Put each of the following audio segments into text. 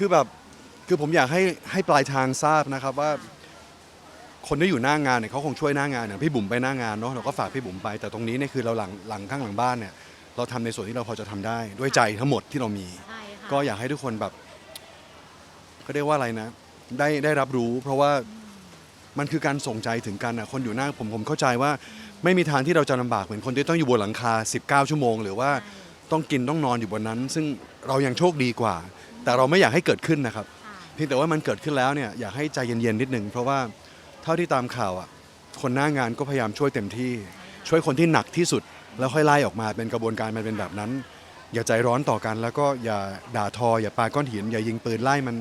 คือแบบคือผมอยากให้ให้ปลายทางทราบนะครับว่า คนที่อยู่หน้างานเนี่ยเขาคงช่วยหน้างานอย่างพี่บุ๋มไปหน้างานเนาะเราก็ฝากพี่บุ๋มไป แต่ตรงนี้เนี่ยคือเราหลังหลังข้างหลังบ้านเนี่ยเราทำในส่วนที่เราพอจะทำได้ ด้วยใจทั้งหมดที่เรามี ใช่ค่ะก็อยากให้ทุกคนแบบเขาเรียกว่าอะไรนะ ได้ได้รับรู้ เพราะว่ามันคือการส่งใจถึงกันนะคนอยู่หน้าผมผมเข้าใจว่า ไม่มีทางที่เราจะลำบากเหมือนคนที่ต้องอยู่บนหลังคา 19 ชั่วโมง หรือว่าต้องกินต้องนอนอยู่บนนั้น ซึ่งเรายังโชคดีกว่า แต่เราไม่อยากให้เกิดขึ้นนะครับค่ะเพียงแต่ว่ามันเกิดขึ้นแล้วเนี่ยอยากให้ใจเย็นๆนิดหนึ่งเพราะว่าเท่าที่ตามข่าวอะคนหน้างานก็พยายามช่วยเต็มที่ ช่วยคนที่หนักที่สุด แล้วค่อยไล่ออกมาเป็นกระบวนการมันเป็นแบบนั้น อย่าใจร้อนต่อกัน แล้วก็อย่าด่าทอ อย่าปาก้อนหินอย่ายิงปืนไล่มัน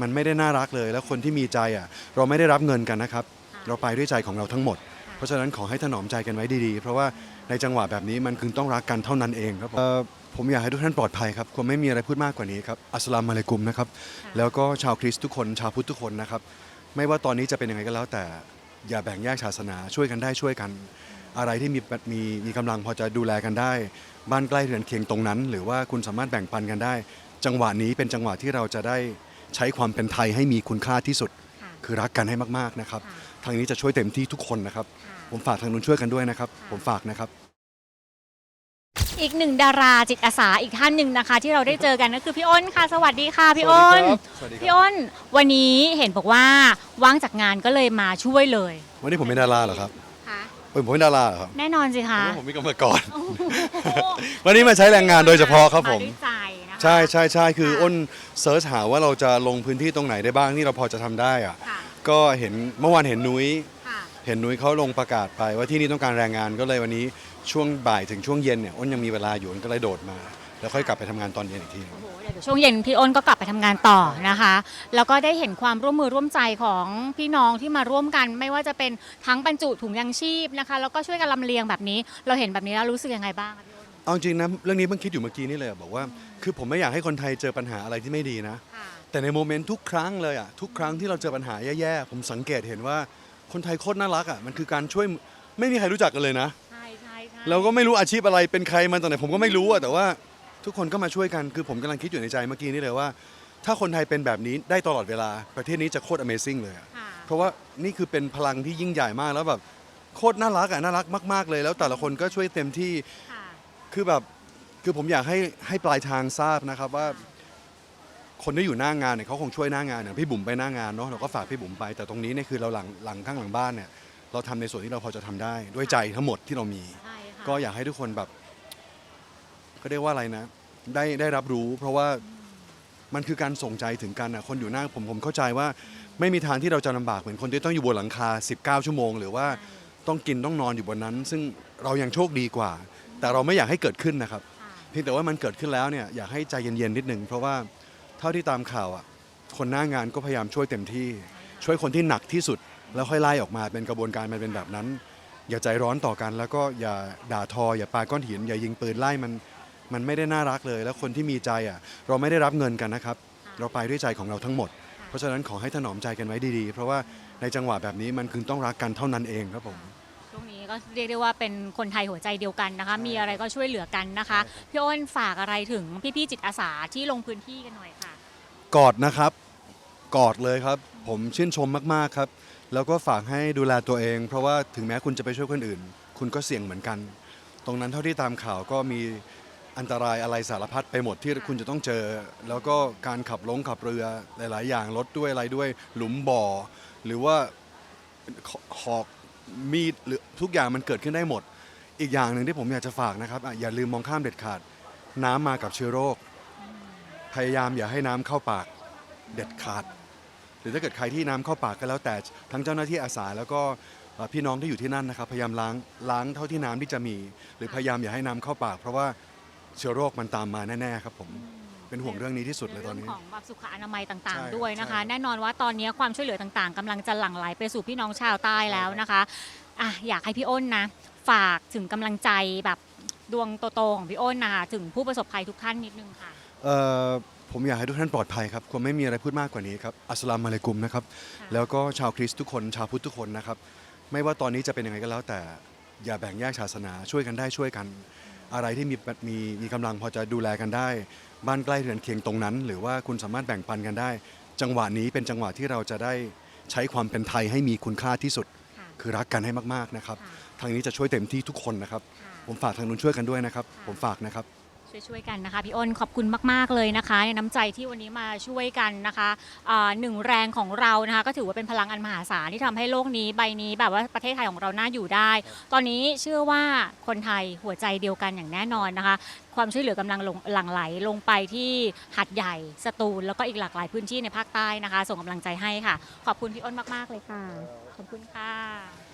มันไม่ได้น่ารักเลย แล้วคนที่มีใจอะเราไม่ได้รับเงินกันนะครับ เราไปด้วยใจของเราทั้งหมด เพราะฉะนั้นขอให้ถนอมใจกันไว้ดีๆ เพราะว่าในจังหวะแบบนี้มันคือต้องรักกันเท่านั้นเองครับผมเอ่อผมอยากให้ทุกท่านปลอดภัยครับคงไม่มีอะไรพูดมากกว่านี้ครับอัสสลามุอะลัยกุมนะครับแล้วก็ชาวคริสต์ทุกคนชาวพุทธทุกคนนะครับไม่ว่าตอนนี้จะเป็นยังไงก็แล้วแต่อย่าแบ่งแยกศาสนาช่วยกันได้ช่วยกัน อะไรที่มีมีมีกำลังพอจะดูแลกันได้ บ้านใกล้เรือนเคียงตรงนั้น หรือว่าคุณสามารถแบ่งปันกันได้ จังหวะนี้เป็นจังหวะที่เราจะได้ใช้ความเป็นไทยให้มีคุณค่าที่สุด ค่ะ คือรักกันให้มากๆนะครับ ค่ะ ทางนี้จะช่วยเต็มที่ทุกคนนะครับค่ะผมฝากทางนู้นช่วยกันด้วยนะครับ ผมฝากนะครับ อีกหนึ่งดาราจิตอาสาอีกท่านหนึ่งนะคะ ที่เราได้เจอกันก็คือพี่อ้นค่ะ สวัสดีค่ะพี่อ้นสวัสดีพี่ครับอ้น วันนี้เห็นบอกว่าว่างจากงานก็เลยมาช่วยเลยวันนี้ผมเป็นดาราเหรอครับค่ะเอ้ยผมเป็นดาราเหรอครับแน่นอนสิคะเพราะผมมีกรรมกร โอ้โหวันนี้มาใช้แรงงานโดยเฉพาะครับผมด้วยใจนะคะ ใช่ใช่ใช่คือค่ะ อ้นเซิร์ชหาว่าเราจะลงพื้นที่ตรงไหนได้บ้างที่เราพอจะทำได้อะค่ะ ก็เห็นเมื่อวานเห็นนุ้ย ค่ะ เห็นนุ้ยเขาลงประกาศไปว่าที่นี่ต้องการแรงงานก็เลยวันนี้ช่วงบ่ายถึงช่วงเย็นเนี่ยอ้นยังมีเวลาอยู่อ้นก็เลยโดดมา แล้วค่อยกลับไปทำงานตอนเย็นอีกทีหนึ่ง โอ้โหเดี๋ยวช่วงเย็นพี่อ้นก็กลับไปทำงานต่อนะคะ แล้วก็ได้เห็นความร่วมมือร่วมใจของพี่น้องที่มาร่วมกัน ไม่ว่าจะเป็นทั้งบรรจุถุงยางชีพนะคะ แล้วก็ช่วยกันลำเลียงแบบนี้ เราเห็นแบบนี้แล้วรู้สึกยังไงบ้างคะพี่อ้นเอาจริงนะเรื่องนี้เพิ่งคิดอยู่เมื่อกี้นี่เลยอะบอกว่า คือผมไม่อยากให้คนไทยเจอปัญหาอะไรที่ไม่ดีนะ ค่ะ แต่ในโมเมนต์ทุกครั้งเลยอะทุกครั้งที่เราเจอปัญหาแย่ๆผมสังเกตเห็นว่าคนไทยโคตรน่ารักอะมันคือการช่วยไม่มีใครรู้จักกันเลยนะ ใช่ใช่ใช่เราก็ไม่รู้อาชีพอะไรเป็นใครมาตอนไหนผมก็ไม่รู้อะแต่ว่าทุกคนก็มาช่วยกันคือผมกำลังคิดอยู่ในใจเมื่อกี้นี่เลยว่า ถ้าคนไทยเป็นแบบนี้ได้ตลอดเวลาประเทศนี้จะโคตร Amazing เลยอะค่ะเพราะว่านี่คือเป็นพลังที่ยิ่งใหญ่มากแล้วแบบโคตรน่ารักอะน่ารักมากๆเลย แล้วแต่ละคนก็ช่วยเต็มที่ ค่ะ คือแบบคือผมอยากให้ให้ปลายทางทราบนะครับว่า คนที่อยู่หน้างานเนี่ยเขาคงช่วยหน้างานอย่างพี่บุ๋มไปหน้างานเนาะเราก็ฝากพี่บุ๋มไป แต่ตรงนี้เนี่ยคือเราหลังหลังข้างหลังบ้านเนี่ยเราทำในส่วนที่เราพอจะทำได้ ด้วยใจทั้งหมดที่เรามี ใช่ค่ะ ก็อยากให้ทุกคนแบบเขาเรียกว่าอะไรนะ ได้ได้รับรู้ เพราะว่ามันคือการส่งใจถึงกันนะคนอยู่หน้าผมผมเข้าใจว่า ไม่มีทางที่เราจะลำบากเหมือนคนที่ต้องอยู่บนหลังคา 19 ชั่วโมง หรือว่าต้องกินต้องนอนอยู่บนนั้น ซึ่งเรายังโชคดีกว่า แต่เราไม่อยากให้เกิดขึ้นนะครับ ค่ะ เพียงแต่ว่ามันเกิดขึ้นแล้วเนี่ยอยากให้ใจเย็นๆนิดหนึ่งเพราะว่าเท่าที่ตามข่าวอะคนหน้างานก็พยายามช่วยเต็มที่ ช่วยคนที่หนักที่สุด แล้วค่อยไล่ออกมาเป็นกระบวนการมันเป็นแบบนั้น อย่าใจร้อนต่อกัน แล้วก็อย่าด่าทอ อย่าปาก้อนหิน อย่ายิงปืนไล่มันมันไม่ได้น่ารักเลย แล้วคนที่มีใจอะเราไม่ได้รับเงินกันนะครับ เราไปด้วยใจของเราทั้งหมด เพราะฉะนั้นขอให้ถนอมใจกันไว้ดีๆ เพราะว่าในจังหวะแบบนี้มันคือต้องรักกันเท่านั้นเองครับผมช่วงนี้ก็เรียกได้ว่าเป็นคนไทยหัวใจเดียวกันนะคะ มีอะไรก็ช่วยเหลือกันนะคะพี่อ้นฝากอะไรถึงพี่ๆจิตอาสาที่ลงพื้นที่กันหน่อยค่ะ กอดนะครับ กอดเลยครับ ผมชื่นชมมากๆครับ แล้วก็ฝากให้ดูแลตัวเอง เพราะว่าถึงแม้คุณจะไปช่วยคนอื่น คุณก็เสี่ยงเหมือนกัน ตรงนั้นเท่าที่ตามข่าวก็มีอันตรายอะไรสารพัดไปหมดที่คุณจะต้องเจอ แล้วก็การขับลงขับเรือหลาย ๆ อย่างรถด้วยอะไรด้วยหลุมบ่อ หรือว่าหอกมีดหรือทุกอย่างมันเกิดขึ้นได้หมด อีกอย่างหนึ่งที่ผมอยากจะฝากนะครับอะอย่าลืมมองข้ามเด็ดขาด น้ำมากับเชื้อโรค พยายามอย่าให้น้ำเข้าปากเด็ดขาด หรือถ้าเกิดใครที่น้ำเข้าปากก็แล้วแต่ทั้งเจ้าหน้าที่อาสาแล้วก็เอ่อพี่น้องที่อยู่ที่นั่นนะครับ พยายามล้างล้างเท่าที่น้ำที่จะมี หรือพยายามอย่าให้น้ำเข้าปาก เพราะว่าเชื้อโรคมันตามมาแน่ๆครับผมเป็นห่วงเรื่องนี้ที่สุดเลยตอนนี้เรื่องของแบบสุขอนามัยต่างใช่ๆด้วยนะคะใช่แน่นอนว่าตอนนี้ความช่วยเหลือต่างๆกำลังจะหลั่งไหลไปสู่พี่น้องชาวใต้แล้วนะคะอะอยากให้พี่อ้นนะฝากถึงกำลังใจแบบดวงโตๆของพี่อ้นนะคะถึงผู้ประสบภัยทุกท่านนิดนึงค่ะเอ่อ ผมอยากให้ทุกท่านปลอดภัยครับคงไม่มีอะไรพูดมากกว่านี้ครับอัสสลามุอะลัยกุมนะครับค่ะแล้วก็ชาวคริสต์ทุกคนชาวพุทธทุกคนนะครับ ไม่ว่าตอนนี้จะเป็นยังไงก็แล้วแต่อย่าแบ่งแยกศาสนาช่วยกันได้ช่วยกัน อะไรที่มีมีมีกำลังพอจะดูแลกันได้ บ้านใกล้เรือนเคียงตรงนั้น หรือว่าคุณสามารถแบ่งปันกันได้ จังหวะนี้เป็นจังหวะที่เราจะได้ใช้ความเป็นไทยให้มีคุณค่าที่สุดค่ะคือรักกันให้มากๆนะครับค่ะทางนี้จะช่วยเต็มที่ทุกคนนะครับค่ะผมฝากทางนู้นช่วยกันด้วยนะครับค่ะผมฝากนะครับ ช่วยๆกันนะคะพี่อ้นขอบคุณมากๆเลยนะคะ ในน้ำใจที่วันนี้มาช่วยกันนะคะอ่าหนึ่งแรงของเรานะคะ ก็ถือว่าเป็นพลังอันมหาศาลที่ทำให้โลกนี้ใบนี้แบบว่าประเทศไทยของเราน่าอยู่ได้ ตอนนี้เชื่อว่าคนไทยหัวใจเดียวกันอย่างแน่นอนนะคะ ความช่วยเหลือกำลังลงหลั่งไหลลงไปที่หัดใหญ่สตูลแล้วก็อีกหลากหลายพื้นที่ในภาคใต้นะคะ ส่งกำลังใจให้ค่ะ ขอบคุณพี่อ้นมากๆเลยค่ะ ขอบคุณค่ะ